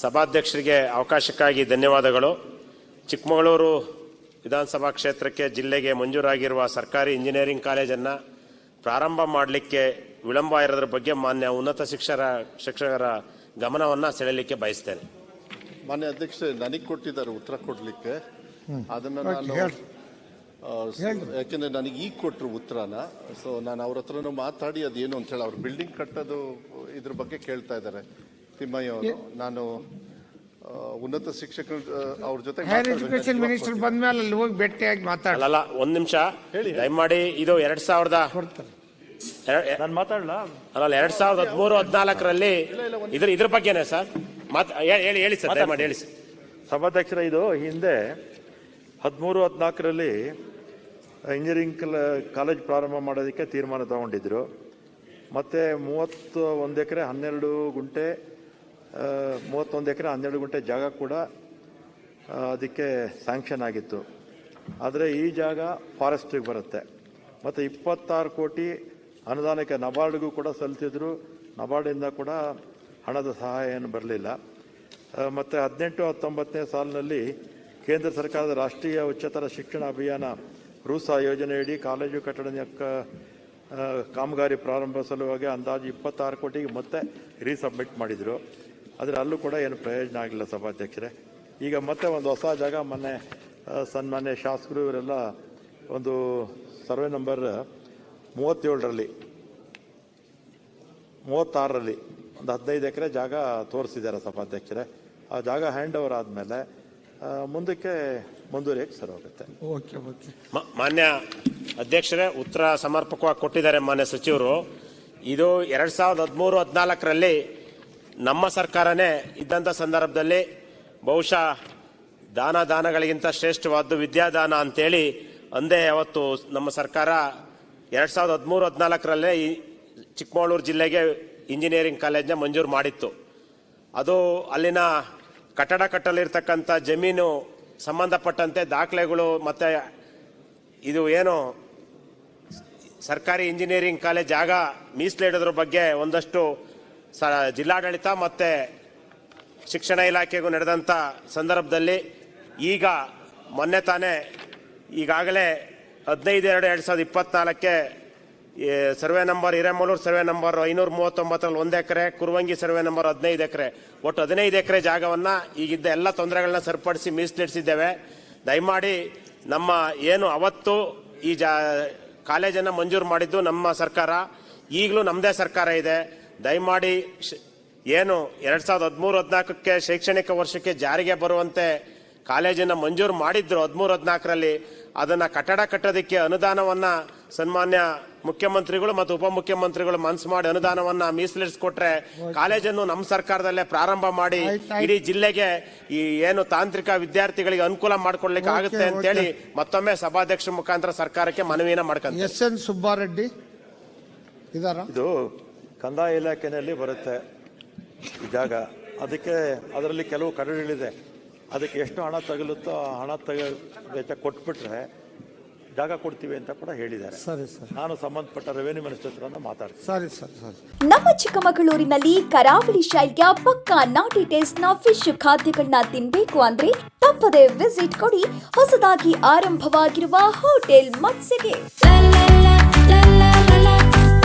ಸಭಾಧ್ಯಕ್ಷರಿಗೆ ಅವಕಾಶಕ್ಕಾಗಿ ಧನ್ಯವಾದಗಳು. ಚಿಕ್ಕಮಗಳೂರು ವಿಧಾನಸಭಾ ಕ್ಷೇತ್ರಕ್ಕೆ ಜಿಲ್ಲೆಗೆ ಮಂಜೂರಾಗಿರುವ ಸರ್ಕಾರಿ ಇಂಜಿನಿಯರಿಂಗ್ ಕಾಲೇಜನ್ನು ಪ್ರಾರಂಭ ಮಾಡಲಿಕ್ಕೆ ವಿಳಂಬ ಇರೋದ್ರ ಬಗ್ಗೆ ಮಾನ್ಯ ಉನ್ನತ ಶಿಕ್ಷರ ಶಿಕ್ಷಕರ ಗಮನವನ್ನು ಸೆಳೆಯಲಿಕ್ಕೆ ಬಯಸ್ತೇನೆ. ಮಾನ್ಯ ಅಧ್ಯಕ್ಷ ನನಗೆ ಕೊಟ್ಟಿದ್ದಾರೆ ಉತ್ತರ ಕೊಡಲಿಕ್ಕೆ. ಅದನ್ನು ನಾನು ಯಾಕೆಂದರೆ ಯಾಕೆಂದ್ರೆ ನನಗೆ ಈಗ ಕೊಟ್ಟರು ಉತ್ತರನ ಸೊ ನಾನು ಅವ್ರ ಹತ್ರನೂ ಮಾತಾಡಿ ಅದೇನು ಅಂತ ಹೇಳಿ ಅವ್ರು ಬಿಲ್ಡಿಂಗ್ ಕಟ್ಟೋದು ಇದ್ರ ಬಗ್ಗೆ ಕೇಳ್ತಾ ಇದ್ದಾರೆ. ತಿಮ್ಮಯ್ಯ ಅವರು. ನಾನು ಉನ್ನತ ಶಿಕ್ಷಕರ ಅವ್ರ ಜೊತೆ ಹೈಯರ್. ಎಜುಕೇಶನ್ ಮಿನಿಸ್ಟರ್ ಬಂದ್ಮೇಲೆ ಅಲ್ಲಿ ಹೋಗಿ ಭೇಟಿಯಾಗಿ ಮಾತಾಡಲ್ಲ ಅಲ್ಲ ಒಂದು ನಿಮಿಷ. ದಯಮಾಡಿ ಇದು ಎರಡು ಸಾವಿರದ ನಾನು ಮಾತಾಡಲ್ಲ ಅಲ್ಲ ಎರಡು ಸಾವಿರದ ಹದಿಮೂರು ಹದಿನಾಲ್ಕರಲ್ಲಿ ಇದ್ರ ಇದ್ರ ಬಗ್ಗೆನೇ ಸರ್. ಮಾತ ಹೇಳಿ ಹೇಳಿ- ಹೇಳಿ ಸರ್ ದಯಮಾಡಿ ಹೇಳಿ ಸರ್. ಸಭಾಧ್ಯಕ್ಷರ ಇದು ಹಿಂದೆ ಹದಿಮೂರು ಹದಿನಾಲ್ಕರಲ್ಲಿ ಇಂಜಿನಿಯರಿಂಗ್ ಕಾಲೇಜ್ ಪ್ರಾರಂಭ ಮಾಡೋದಕ್ಕೆ ತೀರ್ಮಾನ ತಗೊಂಡಿದ್ರು. ಮತ್ತು ಮೂವತ್ತು ಒಂದು ಎಕರೆ ಹನ್ನೆರಡು ಗುಂಟೆ ಮೂವತ್ತೊಂದು ಎಕರೆ, ಹನ್ನೆರಡು ಗಂಟೆ ಜಾಗ ಕೂಡ ಅದಕ್ಕೆ ಸ್ಯಾಂಕ್ಷನ್ ಆಗಿತ್ತು. ಆದರೆ ಈ ಜಾಗ ಫಾರೆಸ್ಟಿಗೆ ಬರುತ್ತೆ. ಮತ್ತು ಇಪ್ಪತ್ತಾರು ಕೋಟಿ ಅನುದಾನಕ್ಕೆ ನಬಾರ್ಡ್ಗೂ ಕೂಡ ಸಲ್ಲಿಸಿದ್ರು ನಬಾರ್ಡಿಂದ ಕೂಡ ಹಣದ ಸಹಾಯ ಏನು ಬರಲಿಲ್ಲ ಮತ್ತು ಹದಿನೆಂಟು ಹತ್ತೊಂಬತ್ತನೇ ಸಾಲಿನಲ್ಲಿ ಕೇಂದ್ರ ಸರ್ಕಾರದ ರಾಷ್ಟ್ರೀಯ ಉಚ್ಚತರ ಶಿಕ್ಷಣ ಅಭಿಯಾನ ರೂಸಾ ಯೋಜನೆಯಡಿ ಕಾಲೇಜು ಕಟ್ಟಡ ಕಾಮಗಾರಿ ಪ್ರಾರಂಭ ಸಲುವಾಗಿ ಅಂದಾಜು ಇಪ್ಪತ್ತಾರು ಕೋಟಿಗೆ ಮತ್ತೆ ರೀಸಬ್ಮಿಟ್ ಮಾಡಿದರು. ಆದರೆ ಅಲ್ಲೂ ಕೂಡ ಏನು ಪ್ರಯೋಜನ ಆಗಲಿಲ್ಲ ಸಭಾಧ್ಯಕ್ಷರೇ. ಈಗ ಮತ್ತೆ ಒಂದು ಹೊಸ ಜಾಗ ಮೊನ್ನೆ ಸನ್ಮಾನ್ಯ ಶಾಸಕರು ಇವರೆಲ್ಲ ಒಂದು ಸರ್ವೆ ನಂಬರ್ ಮೂವತ್ತೇಳರಲ್ಲಿ ಮೂವತ್ತಾರರಲ್ಲಿ ಒಂದು ಹದಿನೈದು ಎಕರೆ ಜಾಗ ತೋರಿಸಿದ್ದಾರೆ ಸಭಾಧ್ಯಕ್ಷರೇ. ಆ ಜಾಗ ಹ್ಯಾಂಡ್ ಓವರ್ ಆದಮೇಲೆ ಮುಂದಕ್ಕೆ ಮುಂದುವರಿಯಕ್ಕೆ ಸರ್ ಹೋಗುತ್ತೆ ಓಕೆ ಓಕೆ. ಮಾನ್ಯ ಅಧ್ಯಕ್ಷರೇ ಉತ್ತರ ಸಮರ್ಪಕವಾಗಿ ಕೊಟ್ಟಿದ್ದಾರೆ ಮಾನ್ಯ ಸಚಿವರು. ಇದು ಎರಡು ಸಾವಿರದ ಹದಿಮೂರು ಹದಿನಾಲ್ಕರಲ್ಲಿ ನಮ್ಮ ಸರ್ಕಾರನೇ ಇದ್ದಂಥ ಸಂದರ್ಭದಲ್ಲಿ ಬಹುಶಃ ದಾನ ದಾನಗಳಿಗಿಂತ ಶ್ರೇಷ್ಠವಾದ್ದು ವಿದ್ಯಾದಾನ ಅಂತೇಳಿ ಅಂದೇ ಅವತ್ತು ನಮ್ಮ ಸರ್ಕಾರ ಎರಡು ಸಾವಿರದ ಹದಿಮೂರು ಹದಿನಾಲ್ಕರಲ್ಲೇ ಈ ಚಿಕ್ಕಮಗಳೂರು ಜಿಲ್ಲೆಗೆ ಇಂಜಿನಿಯರಿಂಗ್ ಕಾಲೇಜನ್ನ ಮಂಜೂರು ಮಾಡಿತ್ತು. ಅದು ಅಲ್ಲಿನ ಕಟ್ಟಡ ಕಟ್ಟಲಿರ್ತಕ್ಕಂಥ ಜಮೀನು ಸಂಬಂಧಪಟ್ಟಂತೆ ದಾಖಲೆಗಳು ಮತ್ತು ಇದು ಏನು ಸರ್ಕಾರಿ ಇಂಜಿನಿಯರಿಂಗ್ ಕಾಲೇಜ್ ಆಗ ಮೀಸಲಿಡೋದ್ರ ಬಗ್ಗೆ ಒಂದಷ್ಟು ಸ ಜಿಲ್ಲಾಡಳಿತ ಮತ್ತು ಶಿಕ್ಷಣ ಇಲಾಖೆಗೂ ನಡೆದಂಥ ಸಂದರ್ಭದಲ್ಲಿ ಈಗ ಮೊನ್ನೆ ತಾನೇ ಈಗಾಗಲೇ ಹದಿನೈದು ಎರಡು ಎರಡು ಸಾವಿರದ ಇಪ್ಪತ್ನಾಲ್ಕಕ್ಕೆ ಈ survey number Hiremaluru, survey number ಐನೂರ ಮೂವತ್ತೊಂಬತ್ತರಲ್ಲಿ ಒಂದು ಎಕರೆ, ಕುರುವಂಗಿ ಸರ್ವೆ ನಂಬರ್ ಹದಿನೈದು ಎಕರೆ. ಒಟ್ಟು ಹದಿನೈದು ಎಕರೆ ಜಾಗವನ್ನು ಈಗಿದ್ದ ಎಲ್ಲ ತೊಂದರೆಗಳನ್ನ ಸರಿಪಡಿಸಿ ಮೀಸಲಿಡಿಸಿದ್ದೇವೆ. ದಯಮಾಡಿ ನಮ್ಮ ಏನು ಅವತ್ತು ಈ ಜಾ, ಕಾಲೇಜನ್ನು ಮಂಜೂರು ಮಾಡಿದ್ದು ನಮ್ಮ ಸರ್ಕಾರ. ಈಗಲೂ ನಮ್ಮದೇ ಸರ್ಕಾರ ಇದೆ. ದಯಮಾಡಿ ಶ- ಏನು ಎರಡು ಸಾವಿರದ ಹದಿಮೂರು ಹದಿನಾಲ್ಕಕ್ಕೆ ಶೈಕ್ಷಣಿಕ ವರ್ಷಕ್ಕೆ ಜಾರಿಗೆ ಬರುವಂತೆ ಕಾಲೇಜನ್ನು ಮಂಜೂರು ಮಾಡಿದ್ರು ಹದಿಮೂರು ಹದಿನಾಲ್ಕರಲ್ಲಿ. ಅದನ್ನು ಕಟ್ಟಡ ಕಟ್ಟೋದಕ್ಕೆ ಅನುದಾನವನ್ನು ಸನ್ಮಾನ್ಯ ಮುಖ್ಯಮಂತ್ರಿಗಳು ಮತ್ತು ಉಪಮುಖ್ಯಮಂತ್ರಿಗಳು ಮನಸ್ಸು ಮಾಡಿ ಅನುದಾನವನ್ನ ಮೀಸಲಿಡಿಸ್ಕೊಟ್ರೆ ಕಾಲೇಜನ್ನು ನಮ್ಮ ಸರ್ಕಾರದಲ್ಲೇ ಪ್ರಾರಂಭ ಮಾಡಿ. ಇಡೀ ಜಿಲ್ಲೆಗೆ ಈ ಏನು ತಾಂತ್ರಿಕ ವಿದ್ಯಾರ್ಥಿಗಳಿಗೆ ಅನುಕೂಲ ಮಾಡಿಕೊಡ್ಲಿಕ್ಕೆ ಆಗುತ್ತೆ ಅಂತೇಳಿ ಮತ್ತೊಮ್ಮೆ ಸಭಾಧ್ಯಕ್ಷರ ಮುಖಾಂತರ ಸರ್ಕಾರಕ್ಕೆ ಮನವಿಯನ್ನು ಮಾಡ್ಕೊಂತ ಎಸ್ ಎನ್ ಸುಬ್ಬಾರೆಡ್ಡಿ ಇದು ಕಂದಾಯ ಇಲಾಖೆಯಲ್ಲಿ ಬರುತ್ತೆ ಈ ಜಾಗ. ಅದಕ್ಕೆ ಅದರಲ್ಲಿ ಕೆಲವು ಕರಡುಗಳಿದೆ. ಅದಕ್ಕೆ ಎಷ್ಟು ಹಣ ತಗಲುತ್ತೋ ಆ ಹಣ ತಗ ವೆಚ್ಚ ಕೊಟ್ಬಿಟ್ರೆ ಜಾಗ ಕೊಡ್ತೀವಿ ಅಂತ ಕೂಡ ಹೇಳಿದ್ದಾರೆ. ಸರಿ ಸರ್. ನಾನು ಸಂಬಂಧಪಟ್ಟ ರೆವೆನ್ಯೂ ಮಿನಿಸ್ಟರ್ ಹತ್ರ ಮಾತಾಡ್ತೀನಿ. ಸರಿ ಸರ್ ಸರಿ. ನಮ್ಮ ಚಿಕ್ಕಮಗಳೂರಿನಲ್ಲಿ ಕರಾವಳಿ ಶೈಲಿಯ ಪಕ್ಕಾ ನಾಟಿ ಟೇಸ್ಟ್ನ ಫಿಶ್ ಖಾದ್ಯಗಳನ್ನ ತಿನ್ಬೇಕು ಅಂದ್ರೆ ತಪ್ಪದೆ ವಿಸಿಟ್ ಕೊಡಿ. ಹೊಸದಾಗಿ ಆರಂಭವಾಗಿರುವ ಹೋಟೆಲ್ ಮತ್ಸ್ಯಗೆ